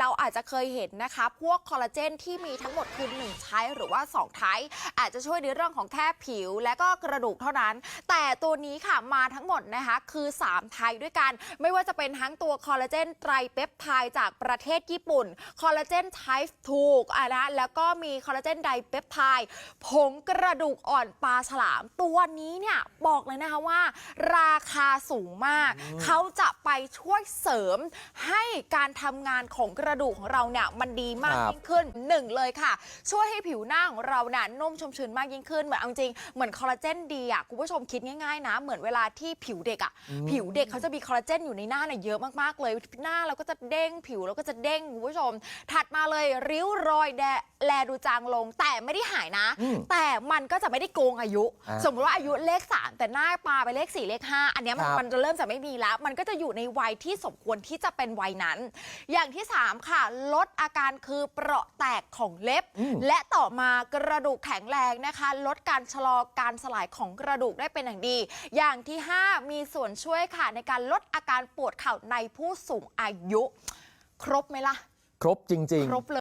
เราอาจจะเคยเห็นนะคะ พวกคอลลาเจนที่มีทั้งหมดคือ1ใช้หรือว่า 2 ไทป์อาจจะช่วยในเรื่องของแค่ผิวและก็กระดูกเท่านั้น แต่ตัวนี้ค่ะมาทั้งหมดนะคะคือ 3 ไทป์ด้วยกัน ไม่ว่าจะเป็นทั้งตัวคอลลาเจนไตรเปปไทด์จากประเทศญี่ปุ่น คอลลาเจนไทป์ถูกอะนะแล้วก็มีคอลลาเจนไดเปปไทด์ผงกระดูกอ่อนปลาฉลาม ตัวนี้เนี่ยบอกเลยนะคะว่า ราคาสูงมาก เขาจะไปช่วยเสริมให้การทำงานของกระดูกของเราเนี่ยมันดีมากครับ ยิ่งขึ้นหนึ่งเลยค่ะ ช่วยให้ผิวหน้าของเราเนี่ยนุ่มชุ่มชื้นมากยิ่งขึ้นเหมือนเอาจริงเหมือนคอลลาเจนดีอะคุณผู้ชมคิดง่ายๆนะ เหมือนเวลาที่ผิวเด็กอะผิวเด็กเขาจะมีคอลลาเจนอยู่ในหน้าเนี่ยเยอะมากๆเลยหน้าเราก็จะเด้งผิวเราก็จะเด้งคุณผู้ชม ถัดมาเลยริ้วรอยแดแลดูจางลง แต่ไม่ได้หายนะ อืมแต่มันก็จะไม่ได้โกงอายุ อ่าสมมติว่าอายุเลข 3 แต่หน้าปลาไปเลข 4 เลข 5 อันเนี้ยมันครับ มันจะเริ่มจะไม่มีแล้ว มันก็จะอยู่ในวัยที่สมควรที่จะเป็นวัยนั้น อย่างที่3 ค่ะ ลดอาการคือเปราะแตกของเล็บอืมและต่อมากระดูกแข็งแรงนะคะ ลดการชะลอการสลายของกระดูกได้เป็นอย่างดี อย่างที่ 5 มีส่วนช่วยค่ะในการลดอาการปวดเข่าในผู้สูงอายุ ครบไหมล่ะ ครบจริงครบเลย